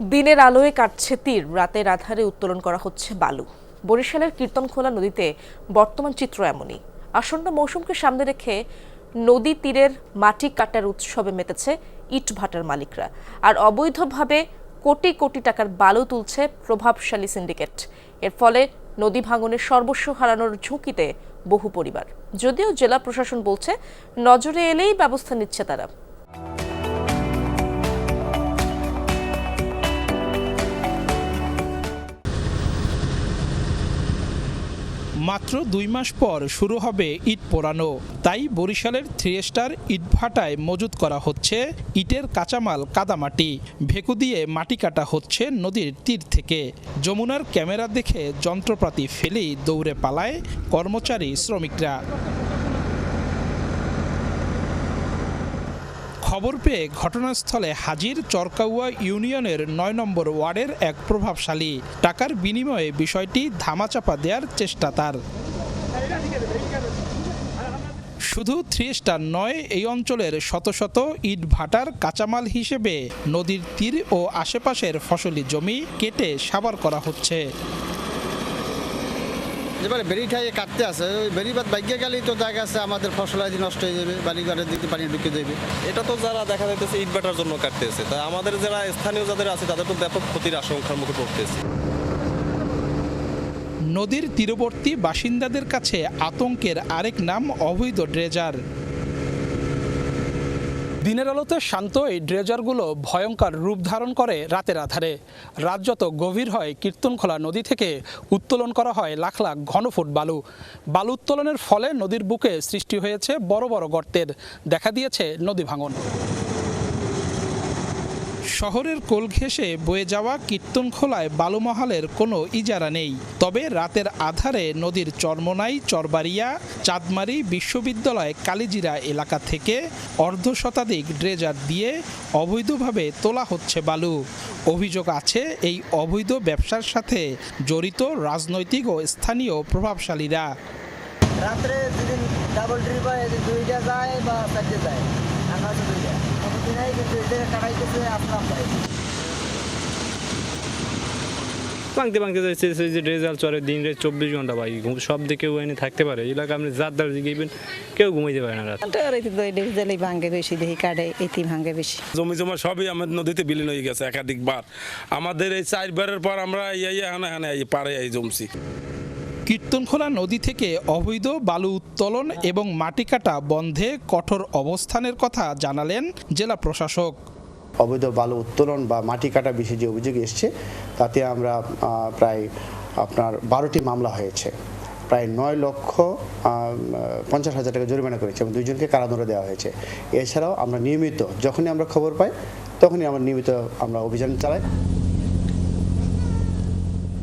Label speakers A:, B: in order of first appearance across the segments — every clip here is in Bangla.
A: দিনের আলোয় কাটছে তীর, রাতের আধারে উত্তোলন করা হচ্ছে বালু। বরিশালের কীর্তনখোলা নদীতে বর্তমান চিত্র এমনই। আসন্ন মৌসুমকে সামনে রেখে নদী তীরের মাটি কাটার উৎসবে মেতেছে ইট ভাটার মালিকরা। আর অবৈধভাবে কোটি কোটি টাকার বালু তুলছে প্রভাবশালী সিন্ডিকেট। এর ফলে নদী ভাঙনের সর্বস্ব হারানোর ঝুঁকিতে বহু পরিবার। যদিও জেলা প্রশাসন বলছে, নজরে এলেই ব্যবস্থা নিচ্ছে তারা।
B: মাত্র দুই মাস পর শুরু হবে ইট পোড়ানো। তাই বরিশালের থ্রি স্টার ইটভাটায় মজুত করা হচ্ছে ইটের কাঁচামাল কাদামাটি। ভেকু দিয়ে মাটি কাটা হচ্ছে নদীর তীর থেকে। যমুনার ক্যামেরা দেখে যন্ত্রপাতি ফেলেই দৌড়ে পালায় কর্মচারী শ্রমিকরা। খবর পেয়ে ঘটনাস্থলে হাজির চরকাউয়া ইউনিয়নের নয় নম্বর ওয়ার্ডের এক প্রভাবশালী। টাকার বিনিময়ে বিষয়টি ধামাচাপা দেওয়ার চেষ্টা তার। শুধু থ্রি স্টার নয়, এই অঞ্চলের শত শত ইট ভাটার কাঁচামাল হিসেবে নদীর তীর ও আশেপাশের ফসলি জমি কেটে সাবার করা হচ্ছে।
C: এবারে বেরিটাই কাটতে আছে। ওই বেরিবাদ বাইকে গেলেই তো দেখা আছে আমাদের ফসল আদি নষ্ট হয়ে যাবে বাড়িঘরের দিকে পানি ঢুকে যাবে
D: এটা তো যারা দেখা যাইতেছে ইট বাটার জন্য কাটতেছে তা আমাদের যারা স্থানীয় যাদের আছে তাদের তো ব্যাপক ক্ষতির আশঙ্কার মুখে পড়তেছে।
B: নদীর তীরবর্তী বাসিন্দাদের কাছে আতঙ্কের আরেক নাম অবৈধ ড্রেজার। দিনের আলোতে শান্ত এই ড্রেজারগুলো ভয়ঙ্কর রূপ ধারণ করে রাতের আধারে। রাত যত গভীর হয়, কীর্তনখোলা নদী থেকে উত্তোলন করা হয় লাখ লাখ ঘনফুট বালু। বালু উত্তোলনের ফলে নদীর বুকে সৃষ্টি হয়েছে বড় বড় গর্তের, দেখা দিয়েছে নদী ভাঙন। শহরের কোল ঘেঁষে বয়ে যাওয়া কীর্তনখোলায় বালুমহালের কোনো ইজারা নেই। তবে রাতের আধারে নদীর চরমনাই, চরবাড়িয়া, চাঁদমারি বিশ্ববিদ্যালয়, কালিজিরা এলাকা থেকে অর্ধ শতাধিক ড্রেজার দিয়ে অবৈধভাবে তোলা হচ্ছে বালু। অভিযোগ আছে, এই অবৈধ ব্যবসার সাথে জড়িত রাজনৈতিক ও স্থানীয় প্রভাবশালীরা।
E: রাত্রে দুদিন ডাবল ট্রিপ হয় দুইটা যায় বা চারটে যায় আমরা হচ্ছে দুইটা প্রতিদিনই কিন্তু এটা কাটাইতেছে আসলাম ভাই
F: ভাঙতে ভাঙতে যাচ্ছে সেই যে রেজাল্ট চলে দিন রাত চব্বিশ ঘণ্টা ভাই সব দিকে ওখানে থাকতে পারে। এলাকা আপনি যার দ্বার জিগেবেন কেউ ঘুমাইতে পারে না রাত।
G: ডিজেলই ভাঙ্গে বেশি দেখি কাটে এটি ভাঙ্গে বেশি।
H: জমি জমা সবই আমাদের নদীতে বিলীন হয়ে গেছে একাধিকবার। আমাদের এই চারবারের পর আমরা এই এখানে এখানে এই পারে এই জমছি।
B: কীর্তনখোলা নদী থেকে অবৈধ বালু উত্তোলন এবং মাটি কাটা বন্ধে কঠোর অবস্থানের কথা জানালেন জেলা প্রশাসক।
I: অবৈধ বালু উত্তোলন বা মাটি কাটা বিষয়ে যে অভিযোগ এসছে, তাতে আমরা প্রায় আপনার বারোটি মামলা হয়েছে। প্রায় নয় লক্ষ পঞ্চাশ হাজার টাকা জরিমানা করেছে এবং দুইজনকে কারাদণ্ড দেওয়া হয়েছে। এছাড়াও আমরা নিয়মিত, যখনই আমরা খবর পাই, তখনই আমরা নিয়মিত আমরা অভিযান চালাই।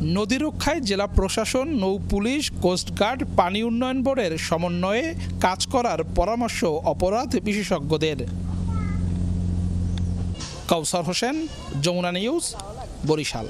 B: নদী রক্ষায় জেলা প্রশাসন, নৌ পুলিশ কোস্টগার্ড পানি উন্নয়ন বোর্ডের সমন্বয়ে কাজ করার পরামর্শ অপরাধ বিশেষজ্ঞদের। কাউসার হোসেন, যমুনা নিউজ, বরিশাল।